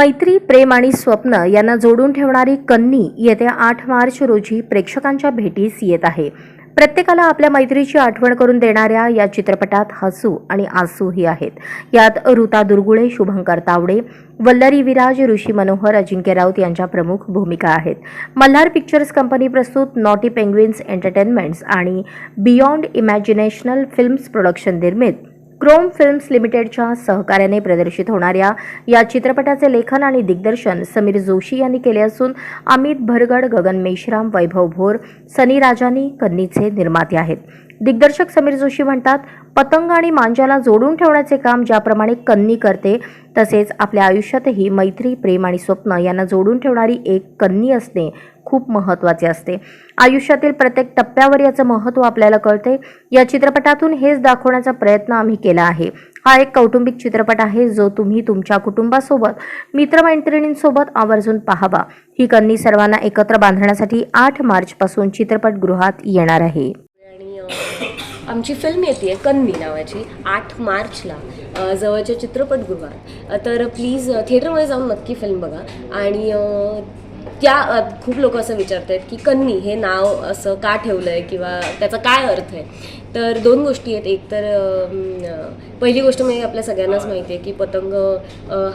मैत्री प्रेम आणि स्वप्न यांना जोडून ठेवणारी कन्नी येत्या आठ मार्च रोजी प्रेक्षकांच्या भेटीस येत आहे. प्रत्येकाला आपल्या मैत्रीची आठवण करून देणाऱ्या या चित्रपटात हसू आणि आसूही आहेत. यात ऋता दुर्गुळे शुभंकर तावडे वल्लरी विराज ऋषी मनोहर अजिंक्य राऊत यांच्या प्रमुख भूमिका आहेत. मल्हार पिक्चर्स कंपनी प्रस्तुत नॉटी पेंग्विन्स एंटरटेनमेंट्स आणि बियॉन्ड इमॅजिनेशनल फिल्म्स प्रोडक्शन निर्मित क्रोम फिल्म्स लिमिटेडच्या सहकार्याने प्रदर्शित होणाऱ्या या चित्रपटाचे लेखन आणि दिग्दर्शन समीर जोशी यांनी केले असून अमित भरगड गगन मेश्राम वैभव भोर सनी राजानी कन्नीचे निर्माते आहेत. दिग्दर्शक समीर जोशी म्हणतात पतंग आणि मांजाला जोडून ठेवण्याचे काम ज्याप्रमाणे कन्नी करते तसेच आपल्या आयुष्यातही मैत्री प्रेम आणि स्वप्न यांना जोडून ठेवणारी एक कन्नी असणे खूप महत्त्वाचे असते. आयुष्यातील प्रत्येक टप्प्यावर याचं महत्त्व आपल्याला कळते. या चित्रपटातून हेच दाखवण्याचा प्रयत्न आम्ही केला आहे. हा एक कौटुंबिक चित्रपट आहे जो तुम्ही तुमच्या कुटुंबासोबत मित्रमैत्रिणींसोबत आवर्जून पाहावा. ही कन्नी सर्वांना एकत्र बांधण्यासाठी आठ मार्चपासून चित्रपटगृहात येणार आहे. आणि आमची फिल्म येते कन्नी नावाची आठ मार्चला जवळच्या चित्रपटगृहात. तर प्लीज थिएटरमध्ये जाऊन नक्की फिल्म बघा. आणि त्या खूप लोक असं विचारत आहेत की कन्नी हे नाव असं का ठेवलं आहे किंवा त्याचा काय अर्थ आहे? तर दोन गोष्टी आहेत. एक तर पहिली गोष्ट म्हणजे आपल्या सगळ्यांनाच माहिती आहे की पतंग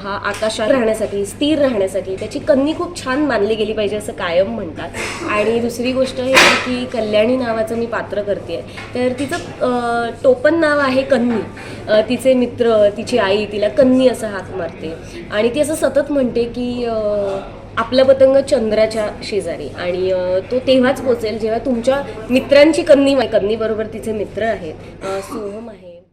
हा आकाशात राहण्यासाठी स्थिर राहण्यासाठी त्याची कन्नी खूप छान मानली गेली पाहिजे असं कायम म्हणतात. आणि दुसरी गोष्ट हे की कल्याणी नावाचं मी पात्र करते तर तिचं टोपण नाव आहे कन्नी. तिचे मित्र तिची आई तिला कन्नी असं हाक मारते. आणि ती असं सतत म्हणते की आपला पतंग चंद्राच्या शेजारी. आणि तो तेव्हाच पोचेल जेव्हा तुमच्या मित्रांची कन्नी कन्नी बरोबर तिचे मित्र आहेत. सोहम आहे.